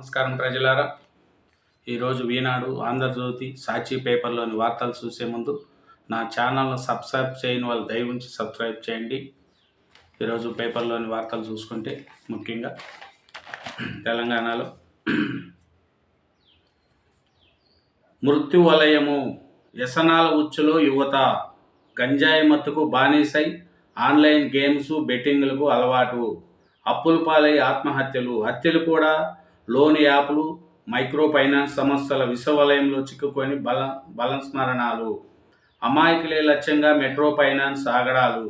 నమస్కారం ప్రజలారా. ఈరోజు ఈనాడు ఆంధ్రజ్యోతి సాక్షి పేపర్లోని వార్తలు చూసే ముందు నా ఛానల్ను సబ్స్క్రైబ్ చేయని వాళ్ళు దయ ఉంచి సబ్స్క్రైబ్ చేయండి. ఈరోజు పేపర్లోని వార్తలు చూసుకుంటే ముఖ్యంగా తెలంగాణలో మృత్యు వలయము వ్యసనాల ఉచ్చులో యువత గంజాయి మత్తుకు బానిసై ఆన్లైన్ గేమ్స్ బెట్టింగ్లకు అలవాటు. అప్పులు పాలై ఆత్మహత్యలు. హత్యలు కూడా లోన్ యాప్లు మైక్రో ఫైనాన్స్ సంస్థల విషవలయంలో చిక్కుకొని బల బలస్మరణాలు అమాయకులే లక్ష్యంగా మెట్రో ఫైనాన్స్ ఆగడాలు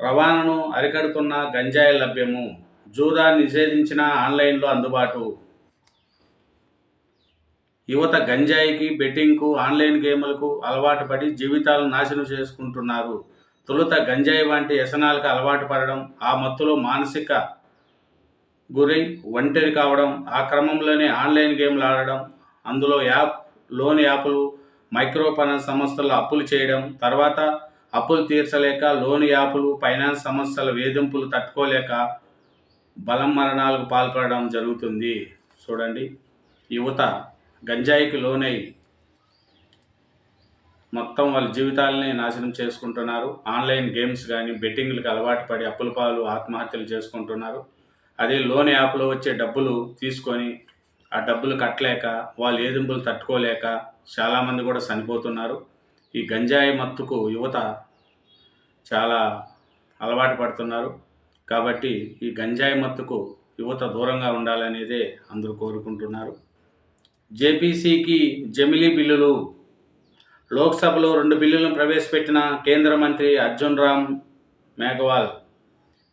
రవాణాను అరికడుతున్న గంజాయి లభ్యము జూదా నిషేధించిన ఆన్లైన్లో అందుబాటు. యువత గంజాయికి బెట్టింగ్కు ఆన్లైన్ గేములకు అలవాటు పడి జీవితాలను నాశనం చేసుకుంటున్నారు. తొలుత గంజాయి వంటి వ్యసనాలకు అలవాటు పడడం ఆ మత్తులో మానసిక గురై ఒంటరి కావడం ఆ క్రమంలోనే ఆన్లైన్ గేమ్లు ఆడడం అందులో యాప్ లోన్ యాప్లు మైక్రో ఫైనాన్స్ సంస్థలు అప్పులు చేయడం తర్వాత అప్పులు తీర్చలేక లోన్ యాప్లు ఫైనాన్స్ సంస్థల వేధింపులు తట్టుకోలేక బలం మరణాలకు పాల్పడడం జరుగుతుంది. చూడండి. యువత గంజాయికి లోనై మొత్తం వాళ్ళ జీవితాలని నాశనం చేసుకుంటున్నారు. ఆన్లైన్ గేమ్స్ కానీ బెట్టింగ్లకు అలవాటు పడి అప్పుల పాలు ఆత్మహత్యలు చేసుకుంటున్నారు. అదే లోన్ యాప్లో వచ్చే డబ్బులు తీసుకొని ఆ డబ్బులు కట్టలేక వాళ్ళు ఏదింపులు తట్టుకోలేక చాలామంది కూడా చనిపోతున్నారు. ఈ గంజాయి మత్తుకు యువత చాలా అలవాటు పడుతున్నారు. కాబట్టి ఈ గంజాయి మత్తుకు యువత దూరంగా ఉండాలనేదే అందరూ కోరుకుంటున్నారు. జేపీసీకి జమిలీ బిల్లులు. లోక్సభలో రెండు బిల్లులను ప్రవేశపెట్టిన కేంద్ర మంత్రి అర్జున్ రామ్ మేఘవాల్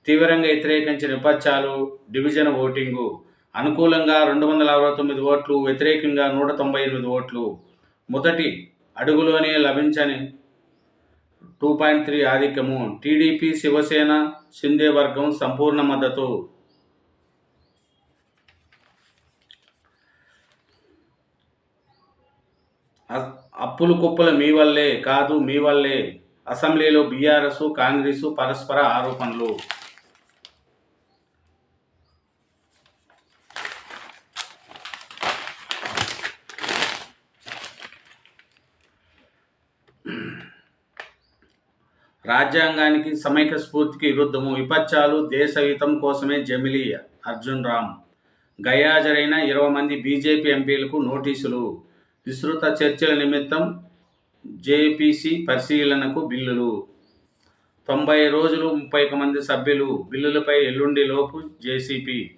తీవ్రంగా వ్యతిరేకించిన విపత్సాలు డివిజన్ ఓటింగు. అనుకూలంగా రెండు వందల అరవై తొమ్మిది ఓట్లు వ్యతిరేకంగా నూట తొంభై ఎనిమిది ఓట్లు. మొదటి అడుగులోనే లభించని టూ పాయింట్ త్రీ ఆధిక్యము. టీడీపీ శివసేన సిందే వర్గం సంపూర్ణ మద్దతు. అప్పులు కుప్పలు మీ వల్లే కాదు మీ వల్లే. అసెంబ్లీలో బీఆర్ఎస్ కాంగ్రెస్ పరస్పర ఆరోపణలు. రాజ్యాంగానికి సమైక్య స్ఫూర్తికి విరుద్ధము. విపక్షాలు దేశహితం కోసమే జమిలీ అర్జున్ రామ్. గయాజరైన ఇరవై మంది బీజేపీ ఎంపీలకు నోటీసులు. విస్తృత చర్చల నిమిత్తం జేపీసీ పరిశీలనకు బిల్లులు. తొంభై రోజులు ముప్పై ఒక మంది సభ్యులు. బిల్లులపై ఎల్లుండి లోపు జేసీపీ.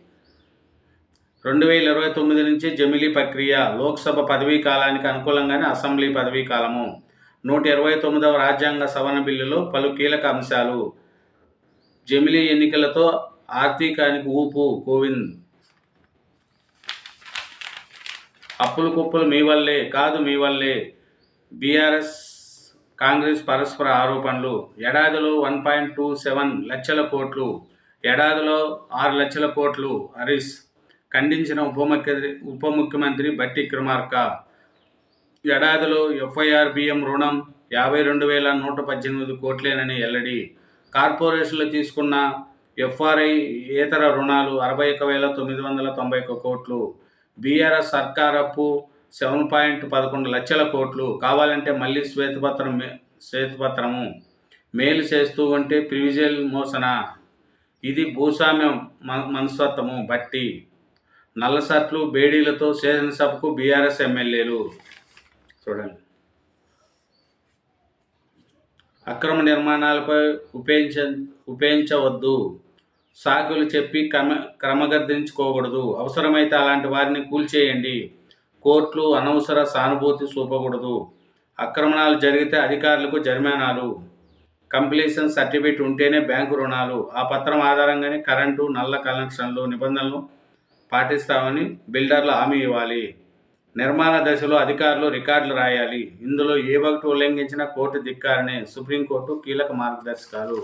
రెండు వేల ఇరవై తొమ్మిది నుంచి జమిలీ ప్రక్రియ. లోక్సభ పదవీ కాలానికి అనుకూలంగానే అసెంబ్లీ పదవీ కాలము. నూట ఇరవై తొమ్మిదవ రాజ్యాంగ సవరణ బిల్లులో పలు కీలక అంశాలు. జమిలీ ఎన్నికలతో ఆర్థికానికి ఊపు కోవింద్. అప్పులు కుప్పలు మీ వల్లే కాదు మీ వల్లే. బీఆర్ఎస్ కాంగ్రెస్ పరస్పర ఆరోపణలు. ఏడాదిలో వన్ పాయింట్ టూ సెవెన్ లక్షల కోట్లు. ఏడాదిలో ఆరు లక్షల కోట్లు. హరీష్ ఖండించిన ఉప ముఖ్యమంత్రి ఉప ముఖ్యమంత్రి బట్టి విక్రమార్క ఏడాదిలో ఎఫ్ఐఆర్ బియ్యం రుణం యాభై రెండు వేల నూట పద్దెనిమిది కోట్లేనని ఎల్లడి. కార్పొరేషన్లు తీసుకున్న ఎఫ్ఆర్ఐ ఇతర రుణాలు అరవై ఒక వేల తొమ్మిది వందల తొంభై ఒక కోట్లు. బీఆర్ఎస్ సర్కార్ అప్పు సెవెన్ పాయింట్ పదకొండు లక్షల కోట్లు. కావాలంటే మళ్ళీ శ్వేతపత్రం మే- శ్వేతపత్రము. మేలు చేస్తూ ఉంటే ప్రివిజువల్ మోసన. ఇది భూస్వామ్యం మనస్తత్వము బట్టి. నల్లసట్లు బేడీలతో శాసనసభకు బీఆర్ఎస్ ఎమ్మెల్యేలు. చూడండి. అక్రమ నిర్మాణాలపై ఉపయోగించ ఉపయోగించవద్దు సాకులు చెప్పి క్రమ క్రమగర్దించుకోకూడదు. అవసరమైతే అలాంటి వారిని కూల్చేయండి. కోర్టులు అనవసర సానుభూతి చూపకూడదు. అక్రమణాలు జరిగితే అధికారులకు జరిమానాలు. కంప్లీషన్ సర్టిఫికేట్ ఉంటేనే బ్యాంకు రుణాలు. ఆ పత్రం ఆధారంగానే కరెంటు నల్ల కనెక్షన్లు నిబంధనలు పాటిస్తామని బిల్డర్లు హామీ ఇవ్వాలి. నిర్మాణ దశలో అధికారులు రికార్డులు రాయాలి. ఇందులో ఏ ఒకటి ఉల్లంఘించిన కోర్టు ధిక్కారనే సుప్రీంకోర్టు కీలక మార్గదర్శకాలు.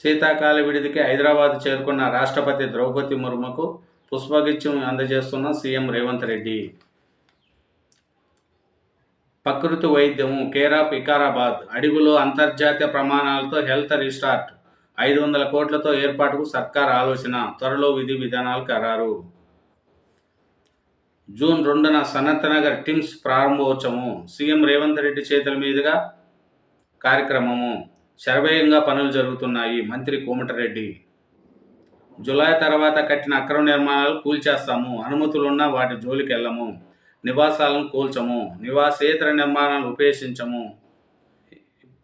శీతాకాల విడిదికి హైదరాబాద్ చేరుకున్న రాష్ట్రపతి ద్రౌపది ముర్ముకు పుష్పగుచ్చం అందజేస్తున్న సీఎం రేవంత్ రెడ్డి. ప్రకృతి వైద్యము కేర్ ఆఫ్ వికారాబాద్ అడుగులో అంతర్జాతీయ ప్రమాణాలతో హెల్త్ రిస్టార్ట్ ఐదు వందల కోట్లతో ఏర్పాటుకు సర్కార్ ఆలోచన. త్వరలో విధి విధానాలు ఖరారు. జూన్ రెండున సనత్నగర్ టిమ్స్ ప్రారంభోత్సవం. సీఎం రేవంత్ రెడ్డి చేతుల మీదుగా కార్యక్రమము. శరవేయంగా పనులు జరుగుతున్నాయి. మంత్రి కోమటిరెడ్డి. జులై తర్వాత కట్టిన అక్రమ నిర్మాణాలు కూల్చేస్తాము. అనుమతులున్నా వాటి జోలికెళ్ళము. నివాసాలను కూల్చము. నివాసేతర నిర్మాణాలు ఉపేక్షించము.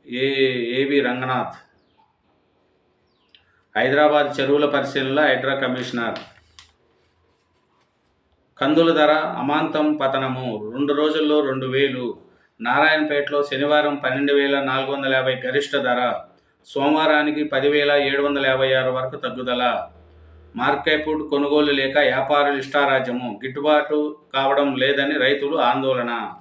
ఏ ఏవి రంగనాథ్. హైదరాబాద్ చెరువుల పరిశీలనలో హైడ్రా కమిషనర్. కందుల ధర అమాంతం పతనము. రెండు రోజుల్లో రెండు వేలు. నారాయణపేటలో శనివారం పన్నెండు వేల నాలుగు వందల యాభై గరిష్ట ధర. సోమవారానికి పదివేల ఏడు వందల యాభై ఆరు వరకు తగ్గుదల. మార్కెట్ కొనుగోలు లేక వ్యాపారులు ఇష్టారాజ్యము గిట్టుబాటు కావడం లేదని రైతులు ఆందోళన.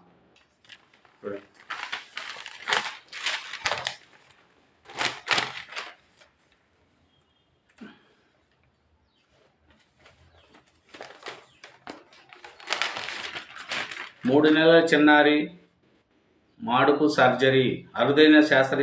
మూడు నెలల చిన్నారి మాడుకు సర్జరీ అరుదైన శాస్త్ర